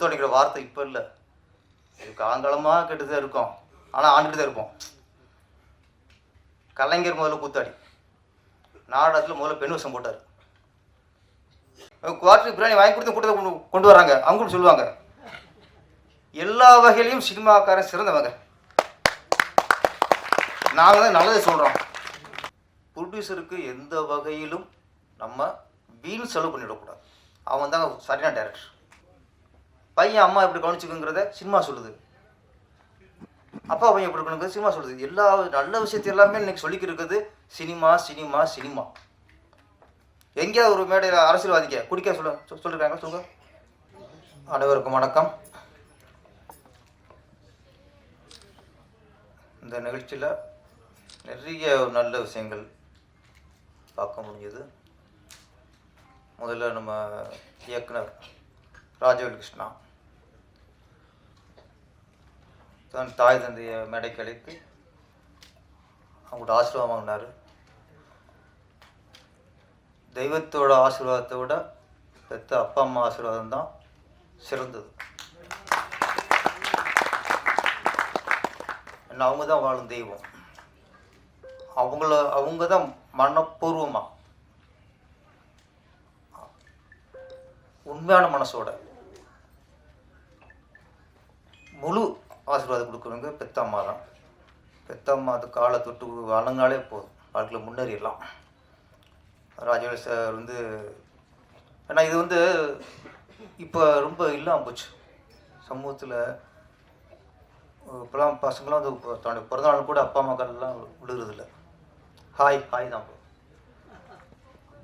கூத்தாடிக்கிற வார்த்தை இப்போ இல்லை. இது காலங்காலமாக கேட்டு தான் இருக்கோம். ஆனால் ஆண்டுட்டு தான் இருப்போம் கலைஞர் முதல்ல கூத்தாடி. நாடகத்தில் முதல்ல பெண் வசம் போட்டார். குவார்டர் பிரியாணி வாங்கி கொடுத்து கூட்டத்தை கொண்டு கொண்டு வராங்க அவங்களும் சொல்லுவாங்க. எல்லா வகையிலையும் சினிமாக்காரன் சிறந்தவங்க. நாங்கள் தான் நல்லதை சொல்கிறோம் ப்ரொடியூசருக்கு எந்த வகையிலும் நம்ம வீண் செலவு பண்ணிடக்கூடாது. அவன் தாங்க சரியான டேரக்டர் பையன் அம்மா எப்படி கவனிச்சுக்குங்கிறத சினிமா சொல்லுது. அப்பா பையன் எப்படி இருக்கணுங்கிறது சினிமா சொல்லுது. எல்லா நல்ல விஷயத்தையும் எல்லாமே இன்னைக்கு சொல்லிக்கிட்டு இருக்குது சினிமா சினிமா சினிமா. எங்கேயாவது ஒரு மேடையில் அரசியல்வாதிக்க குடிக்க சொல்ல சொல்லிருக்காங்க சொல்லுங்க. அனைவருக்கும் வணக்கம். இந்த நிகழ்ச்சியில் நிறைய நல்ல விஷயங்கள் பார்க்க முடிஞ்சது. முதல்ல நம்ம இயக்குனர் ராஜவேல் கிருஷ்ணா தன் தாய் தந்தையை மேடைக்கு அழைத்து அவங்களோட ஆசீர்வாதம் வாங்கினார். தெய்வத்தோட ஆசீர்வாதத்தை விட பெத்த அப்பா அம்மா ஆசீர்வாதம் தான் சிறந்தது. ஏன்னா அவங்க தான் வாழும் தெய்வம். அவங்கள அவங்க தான் மனப்பூர்வமாக உண்மையான மனசோட முழு ஆசீர்வாதம் கொடுக்குறவங்க பெத்த அம்மா தான். பெத்தம்மா அது காலை தொட்டு வணங்காலே போதும். வாழ்க்கையில் முன்னேறிடலாம். ராஜவேல் சார் வந்து ஏன்னா இது வந்து இப்போ ரொம்ப இல்லாமல் போச்சு. சமூகத்தில் இப்போலாம் பசங்களாம் வந்து தன்னுடைய பிறந்தநாள் கூட அப்பா அம்மாக்கள்லாம் விழுகிறதில்ல ஹாய் ஹாய் தான்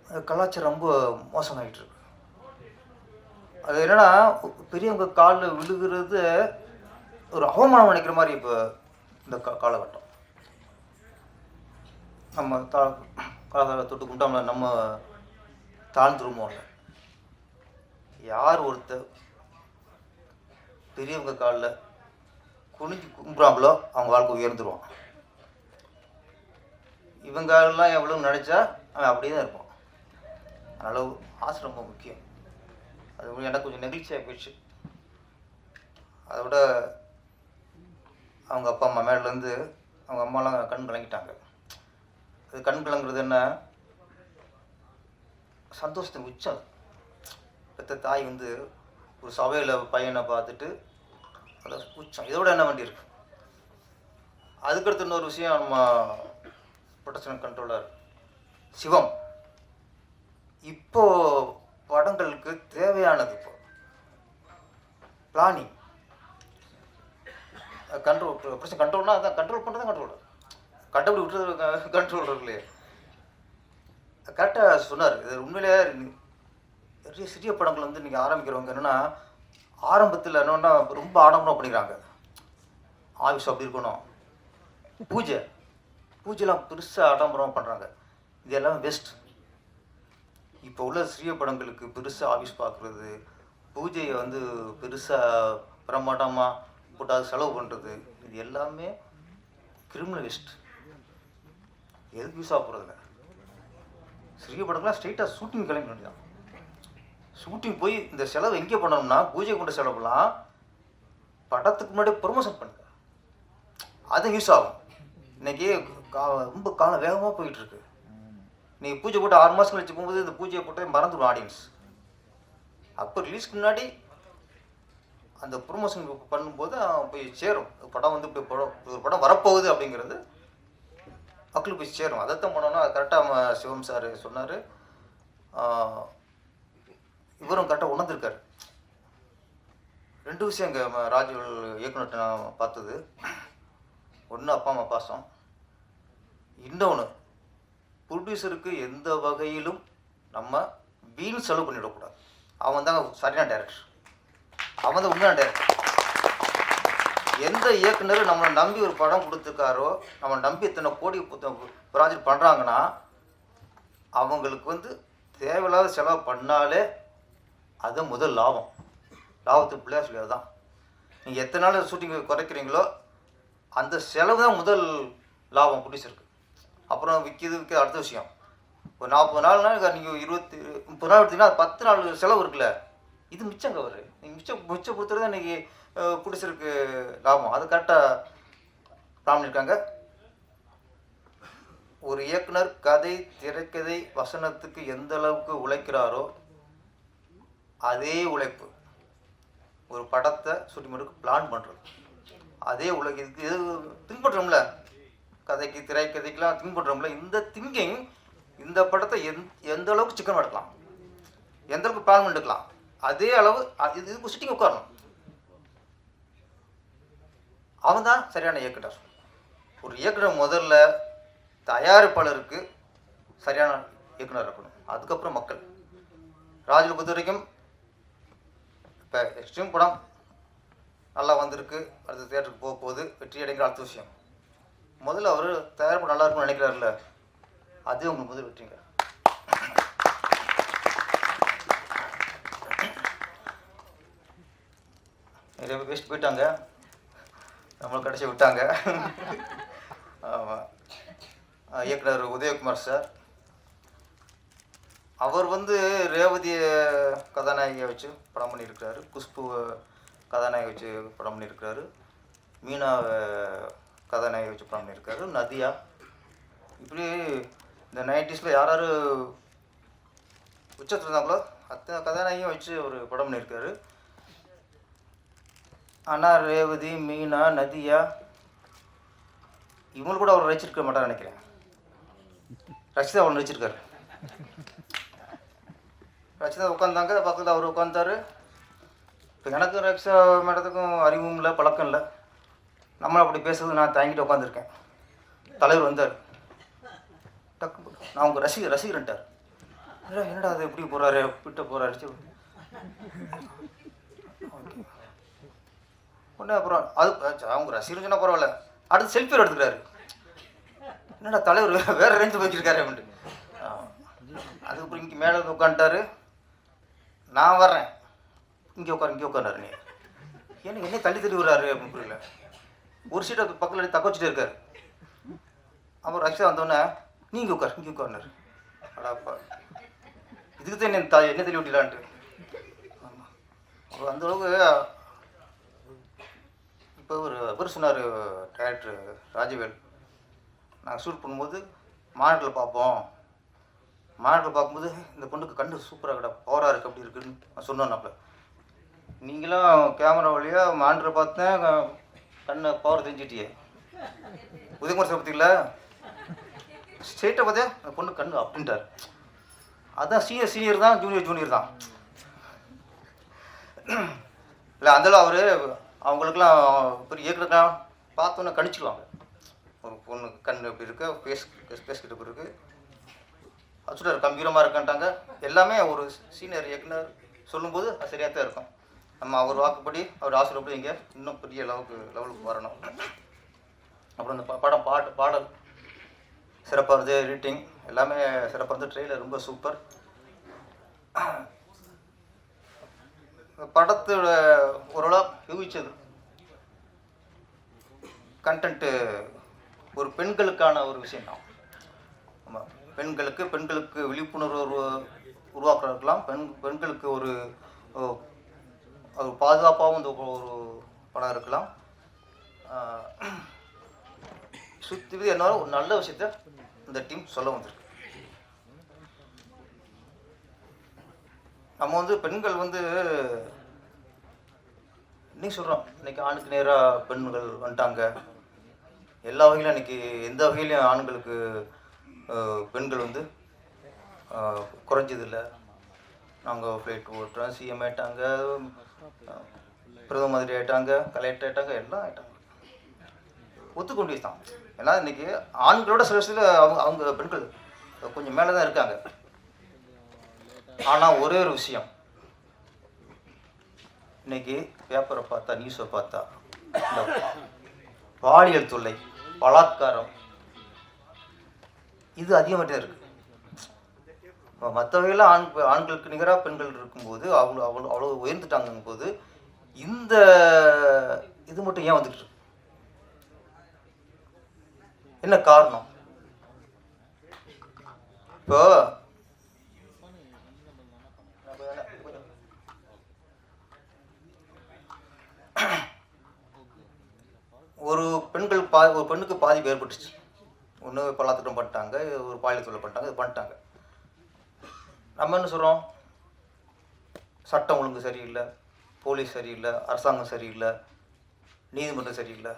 அது கலாச்சாரம் ரொம்ப மோசமாகிட்டு இருக்கு. அது என்னன்னா பெரியவங்க காலில் விழுகிறது ஒரு அவமானம் நினைக்கிற மாதிரி இப்போ இந்த கா காலகட்டம். நம்ம தா காலத்தால தொட்டு கும்பிட்டோம்ல நம்ம தாழ்ந்துருமோங்க யார் ஒருத்தர் பெரியவங்க காலில் குனிஞ்சு கும்பிட்றாங்களோ அவங்க வாழ்க்கை உயர்ந்துருவான். இவங்கெல்லாம் எவ்வளோ நினச்சா அவன் அப்படியே தான் இருப்பான். அதனால் ஆசை ரொம்ப முக்கியம். அது எனக்கு கொஞ்சம் நெகிழ்ச்சியாக போயிடுச்சு. அதை விட அவங்க அப்பா அம்மா மேலேருந்து அவங்க அம்மாலாம் கண் கலங்கிட்டாங்க. அது கண் கலங்குறது என்ன? சந்தோஷத்தின் உச்சம் பெத்த தாய் வந்து ஒரு சபையில் பையனை பார்த்துட்டு அந்த உச்சம் இதோட என்ன வேண்டி இருக்கு? அதுக்கடுத்து இன்னொரு விஷயம் நம்ம ப்ரொடக்ஷன் கண்ட்ரோலர் சிவம். இப்போ படங்களுக்கு தேவையானது இப்போ. பிளானிங் கண்ட்ரோல் பிரச்சனை கண்ட்ரோல்னா அதான் கண்ட்ரோல் பண்ணுறது கண்ட்ரோல் கண்டபடி விட்டுறது கண்ட்ரோல் இருக்குல்லையே. கரெக்டாக சொன்னார். இது உண்மையிலே நிறைய சிறிய படங்கள் வந்து நீங்கள் ஆரம்பிக்கிறவங்க என்னென்னா ஆரம்பத்தில் என்னன்னா ரொம்ப ஆடம்பரம் பண்ணிக்கிறாங்க. ஆஃபீஸ் அப்படி இருக்கணும். பூஜை. பூஜைலாம் பெருசாக ஆடம்பரம் பண்ணுறாங்க இது எல்லாமே பெஸ்ட் இப்போ உள்ள சிறிய படங்களுக்கு பெருசாக ஆஃபீஸ் பார்க்குறது பூஜையை வந்து பெருசாக பிரமாண்டமாக போட்டு அது செலவு பண்ணுறது இது எல்லாமே கிரிமினல் வேஸ்ட் எதுக்கு யூஸ் ஆக போகிறதில்ல சிறிய படங்கள்லாம் ஸ்ட்ரெயிட்டாக ஷூட்டிங் கிளம்பி வேண்டியதான் ஷூட்டிங் போய் இந்த செலவு எங்கே பண்ணணும்னா பூஜை கொண்ட செலவுலாம் படத்துக்கு முன்னாடி ப்ரொமோஷன் பண்ணுங்க. அது யூஸ் ஆகும். இன்னைக்கு கா ரொம்ப காலம் வேகமாக போயிட்டு இருக்கு நீங்கள் பூஜை போட்டு ஆறு மாதம் கழிச்சு போகும்போது இந்த பூஜையை போட்டு மறந்துடும் ஆடியன்ஸ் அப்போ ரிலீஸ்க்கு முன்னாடி அந்த ப்ரொமோஷன் பண்ணும்போது போய் சேரும். படம் வந்து இப்படி படம் ஒரு படம் வரப்போகுது அப்படிங்கிறது மக்களுக்கு போய் சேரும். அதைத்தான் பண்ணோன்னா கரெக்டாக சிவம் சார் சொன்னார். இவரும் கரெக்டாக உணர்ந்திருக்காரு. ரெண்டு விஷயம் இங்கே ராஜுவல் இயக்குநர்கிட்ட நான் பார்த்தது. ஒன்று அப்பா அம்மா பாசம். இன்னொன்று ப்ரொடியூசருக்கு எந்த வகையிலும் நம்ம வீண் செலவு பண்ணிவிடக்கூடாது அவன் தான் சரியான டேரக்டர் அவன் தான் உண்மையான டேரக்டர் எந்த இயக்குனர் நம்மளை நம்பி ஒரு படம் கொடுத்துருக்காரோ நம்ம நம்பி இத்தனை கோடி ப்ராஜெக்ட் பண்ணுறாங்கன்னா அவங்களுக்கு வந்து தேவையில்லாத செலவு பண்ணாலே அது முதல் லாபம். லாபத்துக்கு பிள்ளையார் சொல்லி அதுதான் நீங்கள் எத்தனை நாள் ஷூட்டிங் குறைக்கிறீங்களோ அந்த செலவு தான் முதல் லாபம் ப்ரொடியூசருக்கு அப்புறம் விற்கிது விற்க அடுத்த விஷயம். ஒரு நாற்பது நாள்னா நீங்கள் இருபத்தி முப்பது நாள் எடுத்தீங்கன்னா பத்து நாள் செலவு இருக்குல்ல. இது மிச்சம் கவர் நீங்கள் மிச்சம் மிச்சம் கொடுத்துறது தான் இன்றைக்கி பிடிச்சிருக்கு லாபம். அது கரெக்டாக பிளான் பண்ணியிருக்காங்க ஒரு இயக்குனர் கதை திரைக்கதை வசனத்துக்கு எந்த அளவுக்கு உழைக்கிறாரோ அதே உழைப்பு. ஒரு படத்தை சுற்றி பண்ணுறதுக்கு பிளான் பண்ணுறது அதே உலக இது இது திங்க் பண்ணுறோம்ல கதைக்கு திரைக்கதைக்கெலாம் திங்க் பண்ணுறோம்ல இந்த திங்கிங் இந்த படத்தை எந் எந்த அளவுக்கு சிக்கன் எடுக்கலாம் எந்த அளவுக்கு பிளான் பண்ணிக்கலாம் அதே அளவு அது இது சிட்டிங் உட்காரணும். அவன் தான் சரியான இயக்குனர். ஒரு இயக்குனர் முதல்ல தயாரிப்பாளருக்கு சரியான இயக்குனர் இருக்கணும். அதுக்கப்புறம் மக்கள். ராஜில் பொறுத்த வரைக்கும் இப்போ எக்ஸ்ட்ரீம் படம் நல்லா வந்திருக்கு. அடுத்த தியேட்டருக்கு போக போகுது. வெற்றி அடைங்கிற அடுத்த விஷயம். முதல்ல அவர் தயாரிப்பு நல்லா இருக்கும்னு நினைக்கிறாருல்ல அது உங்களுக்கு முதல் வெற்றிங்க. நிறைய பேர் போயிட்டாங்க. நம்மளை கடைசி விட்டாங்க. ஆமாம் இயக்குனர் உதயகுமார் சார். அவர் வந்து ரேவதியை கதாநாயகியை வச்சு படம் பண்ணியிருக்கிறாரு. குஷ்பு கதாநாயகி வச்சு படம் பண்ணியிருக்கிறாரு. மீனாவை கதாநாயகி வச்சு படம் பண்ணியிருக்காரு. நதியா. இப்படி இந்த நைன்டிஸில் யார் யார் உச்சத்தில் இருந்தாங்களோ அத்தனை கதாநாயகியும் வச்சு ஒரு படம் பண்ணியிருக்காரு. அண்ணா ரேவதி மீனா நதியா இவங்க கூட அவர் ரசிச்சிருக்க மாட்டார் நினைக்கிறேன். ரசிதா அவர் ரசிச்சிருக்காரு ரஷிதா உட்காந்தாங்க பக்கத்தில் அவர் உட்காந்தாரு இப்போ எனக்கு ரக்ஷா மேடத்துக்கும் அறிவும் இல்லை பழக்கம் இல்லை. நம்மளும் அப்படி பேசுறது நான் தாங்கிட்டு உட்காந்துருக்கேன் தலைவர் வந்தார். டக்கு நான் உங்கள் ரசிகர் ரசிகர்ன்ட்டார். என்னடா அது எப்படி போகிறாரு விட்ட போகிறாரு உடனே அப்புறம் அது அவங்க ரசிகர்னு சொன்னால் பரவாயில்ல. அடுத்து செல்ஃபி எடுத்துக்கிறாரு. என்னடா தலைவர் வேற ரேஞ்சு வச்சிருக்காரு அப்படின்ட்டு. ஆ. அதுக்கப்புறம் இங்கே மேலே உட்காந்துட்டாரு. நான் வர்றேன். இங்கே உட்காரு இங்கே உட்காந்தாரு நீ. என்ன என்ன தள்ளி தள்ளி விடுறாரு அப்படின்னு புரியல. ஒரு சீட்டை பக்கத்தில் தக்க வச்சுட்டு இருக்காரு. அப்புறம் ரக்ஷா வந்தோடனே நீ இங்கே உட்கார் இங்கே உட்காருனாரு. அடாப்பா இதுக்கு தான் என்ன த என்ன தள்ளி விட்டுலான்ட்டு ஆமாம் அப்புறம் அந்த அளவுக்கு இப்போ ஒரு அவர் சொன்னார் டேரக்டர் ராஜவேல். நாங்கள் ஷூட் பண்ணும்போது மானிட்டரில் பார்ப்போம். மானிட்டரில் பார்க்கும்போது இந்த பொண்ணுக்கு கண்டு சூப்பராக கடை பவராக இருக்குது அப்படி இருக்குன்னு சொன்னோம் சொன்னேன் நீங்களும் கேமரா வழியாக மாண்டரை பார்த்தேன் கண்ணை பவர் தெரிஞ்சிட்டியே. உதயகுமார் சார் பார்த்தீங்களா ஸ்ட்ரெயிட்டாக பார்த்தேன் அந்த பொண்ணு கண்ணு அப்படின்ட்டார் அதான் சீனியர் சீனியர் தான் ஜூனியர் ஜூனியர் தான். இல்லை அந்தளவு அவர் அவங்களுக்குலாம் பெரிய இயக்குனருக்கெல்லாம் பார்த்தோன்னே கணிச்சிடுவாங்க ஒரு பொண்ணு கண் இப்படி இருக்கு ஃபேஸ் ஃபேஸ் கிட்ட எப்படி இருக்கு. கம்பீரமாக இருக்கான்ட்டாங்க. எல்லாமே ஒரு சீனியர் இயக்குனர் சொல்லும்போது அது சரியாக தான் இருக்கும். நம்ம அவர் வாக்குப்படி அவர் ஆசிரியப்படி இங்கே இன்னும் பெரிய லெவலுக்கு லெவலுக்கு வரணும். அப்புறம் இந்த ப- படம் பாட்டு பாடல் சிறப்பாக இருந்தது எடிட்டிங் எல்லாமே சிறப்பாக இருந்து ட்ரெயிலர் ரொம்ப சூப்பர் படத்தோட ஓரளவு கண்டென்ட்டு ஒரு பெண்களுக்கான ஒரு விஷயம் தான். ஆமாம் பெண்களுக்கு பெண்களுக்கு விழிப்புணர்வு உருவாக்குறதுக்கெல்லாம் பெண் பெண்களுக்கு ஒரு ஒரு பாதுகாப்பாகவும் இந்த ஒரு படம் இருக்கலாம். சுற்றி என்னாலும் ஒரு நல்ல விஷயத்த இந்த டீம் சொல்ல வந்திருக்கு. நம்ம வந்து பெண்கள் வந்து இன்னைக்கு சொல்கிறோம் இன்னைக்கு ஆணுக்கு நேராக பெண்கள் வந்துட்டாங்க. எல்லா வகையிலும் இன்னைக்கு எந்த வகையிலையும் ஆண்களுக்கு பெண்கள் வந்து குறைஞ்சதில்லை. நாங்கள் ஃப்ளைட் ஓட்டுறோம் சிஎம் ஆயிட்டாங்க பிரதம மந்திரி ஆயிட்டாங்க கலெக்டர் ஆயிட்டாங்க எல்லாம் ஆயிட்டாங்க. ஒத்துக்கொண்டு தான். ஏன்னா இன்னைக்கு ஆண்களோட சில சில அவங்க அவங்க பெண்கள் கொஞ்சம் மேலே தான் இருக்காங்க. ஆனால் ஒரே ஒரு விஷயம். இன்னைக்கு பேப்பரை பார்த்தா நியூஸை பார்த்தா பாலியல் தொல்லை பலாத்காரம் இது அதிகமாகிட்டே இருக்கு மற்ற வகையில் ஆண் ஆண்களுக்கு நிகராக பெண்கள் இருக்கும்போது அவங்க அவ்வளோ அவ்வளோ உயர்ந்துட்டாங்கும் போது இந்த இது மட்டும் ஏன் வந்துட்டு இருக்கு? என்ன காரணம் இப்போ ஒரு பெண்கள் பா ஒரு பெண்ணுக்கு பாதிப்பு ஏற்பட்டுச்சு. ஒன்று பல்லாத்திட்டம் பண்ணிட்டாங்க ஒரு பாலியல் தொழில் பண்ணிட்டாங்க இது பண்ணிட்டாங்க. நம்ம என்ன சொல்கிறோம் சட்டம் ஒழுங்கு சரியில்லை போலீஸ் சரியில்லை அரசாங்கம் சரியில்லை நீதிமன்றம் சரியில்லை.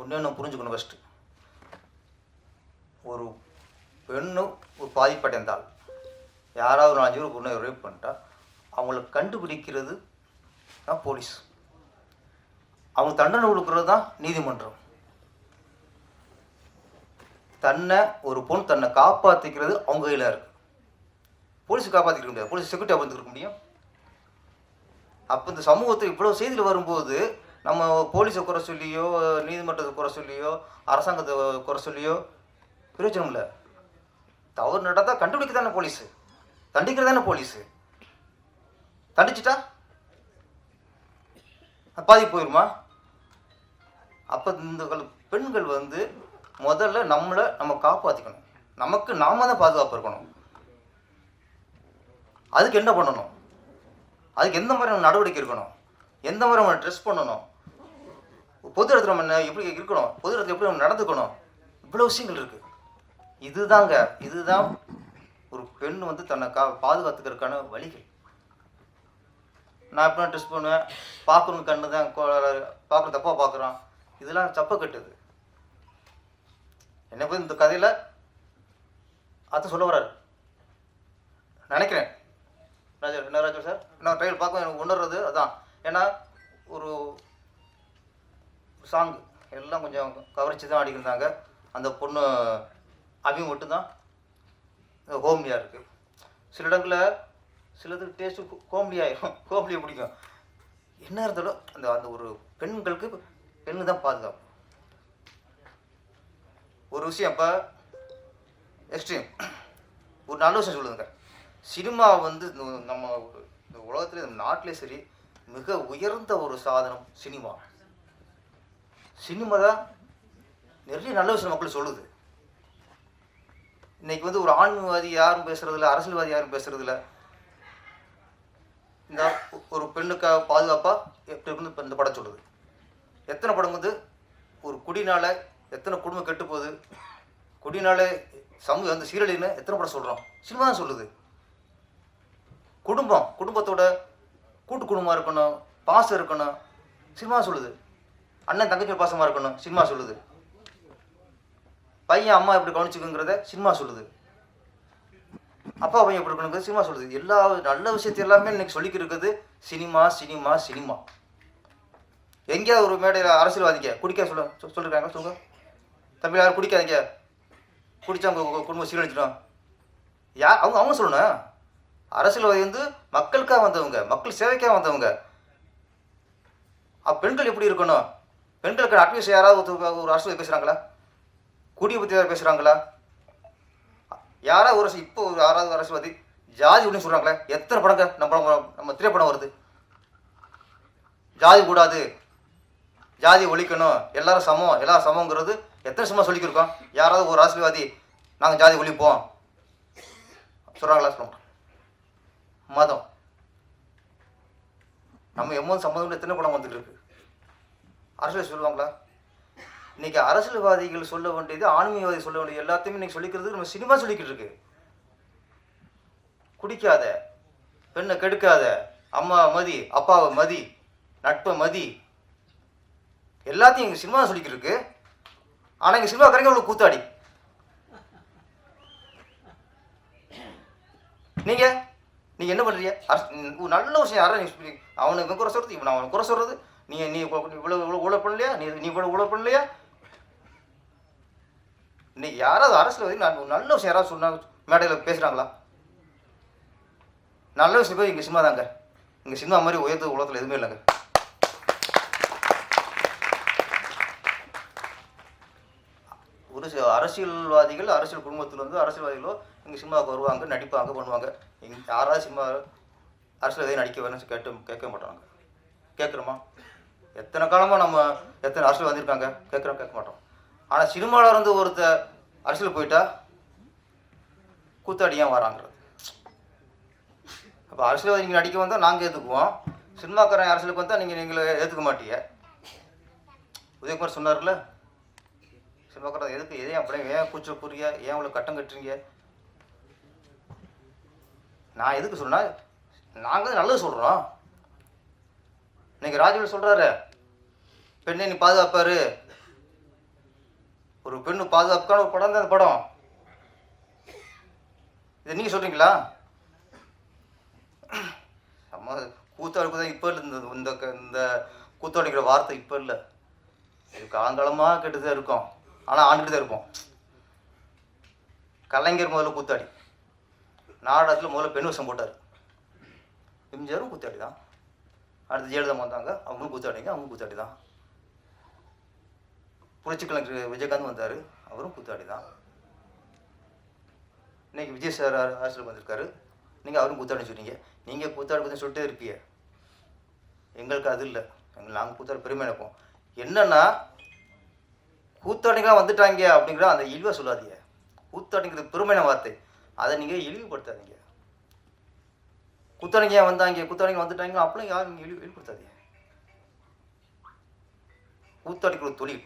ஒன்று நம்ம புரிஞ்சுக்கணும் ஃபஸ்ட்டு ஒரு பெண்ணு ஒரு பாதிப்படைந்தால் யாராவது ஒரு அஞ்சு பேர் பொண்ணை ரேப் பண்ணிட்டா அவங்கள கண்டுபிடிக்கிறது தான் போலீஸ். அவங்க தண்டனை கொடுக்கறது தான் நீதிமன்றம். தன்னை ஒரு பொண்ணு தன்னை காப்பாற்றிக்கிறது அவங்க கையில் இருக்கு. போலீஸ் காப்பாற்றிக்க முடியாது. போலீஸ் செக்யூரிட்டி இருக்க முடியும். அப்போ இந்த சமூகத்தில் இவ்வளோ செய்தியில் வரும்போது நம்ம போலீஸை குறை சொல்லியோ நீதிமன்றத்தை குறை சொல்லியோ அரசாங்கத்தை குறை சொல்லியோ பிரயோஜனம் இல்லை. தவறு நடந்தால் கண்டுபிடிக்க தானே போலீஸு. தண்டிக்கிறது தானே போலீஸு. தண்டிச்சிட்டா? பாதிப்பு போயிருமா? அப்போ இந்த கால- பெண்கள் வந்து முதல்ல நம்மளை நம்ம காப்பாற்றிக்கணும் நமக்கு நாம தான் பாதுகாப்பு இருக்கணும். அதுக்கு என்ன பண்ணணும்? அதுக்கு எந்த மாதிரி நம்ம நடவடிக்கை இருக்கணும் எந்த மாதிரி நம்ம ட்ரெஸ் பண்ணணும்? பொது இடத்துல நம்ம என்ன எப்படி இருக்கணும்? பொது இடத்துல எப்படி நம்ம நடந்துக்கணும்? இவ்வளோ விஷயங்கள் இருக்குது இதுதாங்க இதுதான் ஒரு பெண் வந்து தன்னை கா பாதுகாத்துக்கிறதுக்கான வழிகள். நான் எப்படி ட்ரெஸ் பண்ணுவேன். பார்க்கணும் கண்ணு தான் பார்க்குற தப்பாக பார்க்குறான். இதெல்லாம் சப்ப கட்டுது. என்ன போய் இந்த கதையில் அத்தை சொல்ல வர்றாரு. நினைக்கிறேன். ராஜா என்ன ராஜா சார்? நான் ட்ரையல் பார்க்க எனக்கு உணர்றது அதான். ஏன்னா ஒரு சாங் எல்லாம் கொஞ்சம் கவர்ச்சி தான் ஆடிக்கிருந்தாங்க. அந்த பொண்ணு அவி மட்டும்தான் ஹோம்லியாக இருக்குது சில இடங்களில் சிலதுக்கு டேஸ்ட்டு கோம்லியாயிரும் கோம்லியை பிடிக்கும். என்ன இருந்தாலும் அந்த அந்த ஒரு பெண்களுக்கு பெண்ணு தான் பாதுகாப்பு. ஒரு விஷயம் இப்போ எக்ஸ்ட்ரீம் ஒரு நல்ல விஷயம் சொல்லுதுங்க சினிமா வந்து இந்த நம்ம இந்த உலகத்துல இந்த நாட்டிலே சரி மிக உயர்ந்த ஒரு சாதனம் சினிமா. சினிமா தான் நிறைய நல்ல விஷயம் மக்கள் சொல்லுது. இன்னைக்கு வந்து ஒரு ஆன்மீகவாதி யாரும் பேசுறதில்ல அரசியல்வாதி யாரும் பேசுறதில்ல இந்த ஒரு பெண்ணுக்காக பாதுகாப்பாக எப்படி இருக்குன்னு இந்த படம் சொல்லுது. எத்தனை படம் வந்து? ஒரு குடினால எத்தனை குடும்பம் கெட்டு போகுது? குடினால சமூக அந்த சீரழின்னு எத்தனை படம் சொல்கிறோம் சினிமா தான் சொல்லுது. குடும்பம் குடும்பத்தோட கூட்டு குடும்பமாக இருக்கணும் பாசம் இருக்கணும் சினிமா சொல்லுது. அண்ணன் தங்கச்சி பாசமாக இருக்கணும் சினிமா சொல்லுது. பையன் அம்மா எப்படி கவனிச்சுக்குங்கிறத சினிமா சொல்லுது. அப்பா பையன் எப்படி இருக்கணுங்கிறது சினிமா சொல்லுது. எல்லா நல்ல விஷயத்தை எல்லாமே இன்னைக்கு சொல்லிக்கிருக்குது சினிமா சினிமா சினிமா. எங்கேயாவது ஒரு மேடையில் அரசியல்வாதிங்க குடிக்க சொல்ல சொல்லிருக்காங்க சொல்லுங்க. தம்பி யாரும் குடிக்காதீங்க. குடிச்சா உங்க குடும்பம் சீரழிச்சிடும் யா அவங்க அவங்க சொல்லணும். அரசியல்வாதி வந்து மக்களுக்காக வந்தவங்க மக்கள் சேவைக்காக வந்தவங்க. அப்ப பெண்கள் எப்படி இருக்கணும்? பெண்களுக்கு அட்வைஸ் யாராவது ஒரு அரசியல் பேசுகிறாங்களா குடிய பற்றி யாராவது பேசுகிறாங்களா யாராவது ஒரு அரசு- இப்போ ஒரு யாராவது அரசியல்வாதி ஜாதி ஒன்று சொல்கிறாங்களே எத்தனை படங்க நம்ம படம் நம்ம திரைப்படம் வருது? ஜாதி கூடாது. ஜாதி ஒழிக்கணும் எல்லாரும் சமம் எல்லாரும் சமங்கிறது எத்தனை சும்மா சொல்லிக்கிருக்கோம்? யாராவது ஒரு அரசியல்வாதி நாங்கள் ஜாதி ஒழிப்போம். சொல்கிறாங்களா சொல்ல மதம். நம்ம எம்மோது சம்மந்தம் எத்தனை படம் வந்துட்டு இருக்கு அரசியல் சொல்லுவாங்களா? இன்னைக்கு அரசியல்வாதிகள் சொல்ல வேண்டியது ஆன்மீகவாதி சொல்ல வேண்டியது எல்லாத்தையுமே இன்னைக்கு சொல்லிக்கிறது நம்ம சினிமா சொல்லிக்கிட்டு இருக்கு குடிக்காத பெண்ணை கெடுக்காத அம்மா மதி அப்பாவை மதி நட்பை மதி எல்லாத்தையும் எங்கள் சினிமா சொல்லிக்கிட்டு இருக்கு. ஆனால் எங்கள் சினிமா கரைங்க அவ்வளோ கூத்தாடி. நீங்கள் நீங்கள் என்ன பண்ணுறீங்க அரசு நல்ல விஷயம் யாரும் நீ அவனுக்கு இவன் குறை சொல்கிறது இவன் அவனுக்கு குறை சொல்கிறது நீ நீ இவ்வளோ இவ்வளோ ஊழல் பண்ணலையா? நீ நீ இவ்வளோ ஊழல் பண்ணலையா? இன்னைக்கு யாராவது அரசியல் வந்து நான் நல்ல விஷயம் யாராவது சொன்னாங்க மேடையில் பேசுகிறாங்களா நல்ல விஷயம் போய் எங்கள் சினிமா தாங்க. எங்கள் சினிமா மாதிரி உயர்ந்த உலகத்தில் எதுவுமே இல்லைங்க. வந்து அரசியல்வாதிகள் அரசியல் குடும்பத்தில் வந்து அரசியல்வாதிகளோ இங்கே சினிமாவுக்கு வருவாங்க நடிப்பாங்க பண்ணுவாங்க. இங்கே யாராவது சினிமா அரசியல்வாதி நடிக்க வேணும்னு கேட்டு கேட்க மாட்டாங்க. கேட்குறோமா? எத்தனை காலமாக நம்ம எத்தனை அரசியல் வந்திருக்காங்க? கேட்குறோம் கேட்க மாட்டோம். ஆனால் சினிமாவில் இருந்து ஒருத்தர் அரசியல் போயிட்டா கூத்தாடி ஏன் வராங்கிறது? அப்போ அரசியல்வாதி நீங்கள் நடிக்க வந்தால் நாங்கள் ஏற்றுக்குவோம் சினிமாக்காரன் அரசியலுக்கு வந்தால் நீங்கள் நீங்களே ஏற்றுக்க மாட்டீங்க உதயகுமார் சொன்னார்ல? பார்க்குறது எதுக்கு? எதையும் அப்படியே ஏன் கூச்சல் புரிய ஏன் அவ்வளோ கட்டம் கட்டுறீங்க? நான் எதுக்கு சொன்னா நாங்கள் நல்லது சொல்கிறோம் இன்னைக்கு ராஜவில் சொல்கிறாரு பெண்ணை நீ பாதுகாப்பாரு. ஒரு பெண்ணு பாதுகாப்புக்கான ஒரு படம் தான் அந்த படம். இதை நீங்கள் சொல்கிறீங்களா அம்மா கூத்தாடுக்கு தான் இப்போ இல்லை இந்த இந்த இந்த கூத்தாடிக்கிற வார்த்தை இப்போ இல்லை. இது காலங்காலமாக கெட்டு தான் இருக்கும். ஆனால் ஆண்டுகிட்டு தான் இருப்போம். கலைஞர் முதல்ல கூத்தாடி. நாடகத்தில் முதல்ல பெண் வசம் போட்டார். எம்ஜிஆரும் கூத்தாடி தான். அடுத்து ஜெயலலிதா வந்தாங்க. அவங்களும் கூத்தாடிங்க அவங்களும் கூத்தாடி தான். புரட்சி கலைஞர் விஜயகாந்த் வந்தார். அவரும் கூத்தாடி தான். இன்னைக்கு விஜய் சார் அரசியல் வந்திருக்காரு. நீங்கள் அவரும் கூத்தாடி சொன்னீங்க நீங்கள் கூத்தாடி பற்றி சொல்லிட்டே இருப்பீங்க. எங்களுக்கு அது இல்லை. எங்கள் நாங்கள் கூத்தாடி பெருமை நினைப்போம். என்னன்னா கூத்தாடிங்களாம் வந்துட்டாங்க அப்படிங்கிற அந்த இழிவாக சொல்லாதீங்க. கூத்தாடிங்கிறது பெருமையான வார்த்தை. அதை நீங்கள் இழிவுபடுத்தாதீங்க. கூத்தாடிங்க வந்தாங்க? கூத்தாடிங்க வந்துட்டாங்க அப்படிலாம் யாரும் நீங்கள் இழிவு இழிவுபடுத்தாதீங்க. கூத்தாடிக்கிற ஒரு தொழில்.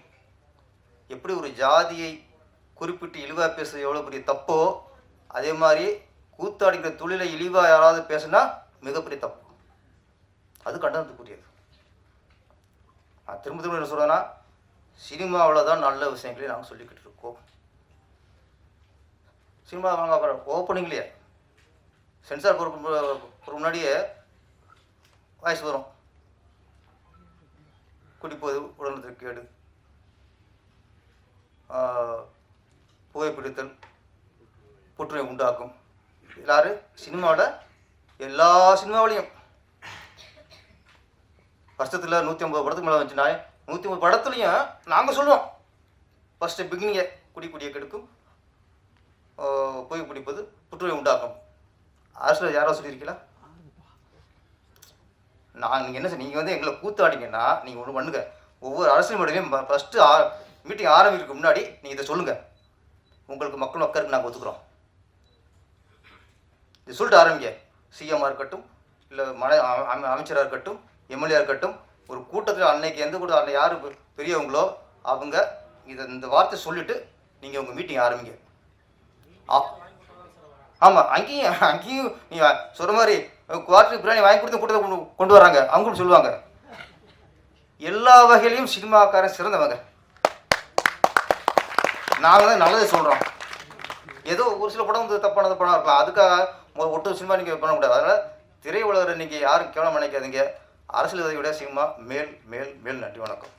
எப்படி ஒரு ஜாதியை குறிப்பிட்டு இழிவாக பேசுறது எவ்வளோ பெரிய தப்போ அதே மாதிரி கூத்தாடிக்கிற தொழிலை இழிவாக யாராவது பேசுனா மிகப்பெரிய தப்பு. அது கண்டனத்துக்குரியது. நான் திரும்ப திரும்ப என்ன சொல்கிறேன்னா சினிமாவில் தான் நல்ல விஷயங்களையும் நாங்கள் சொல்லிக்கிட்டு இருக்கோம். சினிமா வாங்க அப்புறம் ஓப்பனிங்லேயே சென்சார் போகிறதுக்கு முன்னாடியே வாய்ஸ் வரும். குடிப்போது உடல்நலத்திற்கு கேடு. புகைப்பிடித்தல் புற்றுநோய் உண்டாக்கும். எல்லாரும் சினிமாவில் எல்லா சினிமாவிலையும். வருஷத்தில் நூற்றி ஐம்பது படத்துக்கு மேலே வந்துச்சுன்னா நூற்றி முப்பது படத்துலையும் நாங்கள் சொல்லுவோம் ஃபஸ்ட்டு பிகினிங்கை குடி குடியை கெடுக்கும். போய் பிடிப்பது புற்றுநோய் உண்டாக்கும் அரசு யாரோ சொல்லியிருக்கீங்களா? நான் நீங்கள் என்ன சார் நீங்கள் வந்து எங்களை கூத்தாடிங்கன்னா நீங்கள் ஒன்று பண்ணுங்க. ஒவ்வொரு அரசியல் மேடையிலையும் ஃபஸ்ட்டு மீட்டிங் ஆரம்பிக்கிறதுக்கு முன்னாடி நீங்கள் இதை சொல்லுங்கள் உங்களுக்கு மக்கள் மக்களுக்கு நாங்கள் ஒத்துக்குறோம். இது சொல்லிட்டு ஆரம்பிங்க. சிஎம்மாக இருக்கட்டும் இல்லை மன அ- அமைச்சராக இருக்கட்டும் எம்எல்ஏ இருக்கட்டும் ஒரு கூட்டத்தில் அன்னைக்கு எந்த கூட அன்னை யார் பெரியவங்களோ அவங்க இதை இந்த வார்த்தை சொல்லிவிட்டு நீங்கள் உங்கள் மீட்டிங் ஆரம்பிங்க. ஆமாம் அங்கேயும் அங்கேயும் நீங்கள் சொல்கிற மாதிரி குவார்டர் பிரியாணி வாங்கி கொடுத்து கூட்டத்தை கொண்டு கொண்டு வராங்க. அவங்களும் சொல்லுவாங்க. எல்லா வகையிலையும் சினிமாக்காரன் சிறந்தவங்க. நாங்கள் தான் நல்லதை சொல்கிறோம் ஏதோ ஒரு சில படம் வந்து தப்பானது படம் இருக்கலாம். அதுக்காக ஒட்டு சினிமா நீங்கள் பண்ண முடியாது. அதனால் திரை உலகிற நீங்கள் யாரும் கேவலம் நினைக்காதீங்க. அரசியல்வாதியோட சினிமா மேல் மேல் மேல் நன்றி வணக்கம்.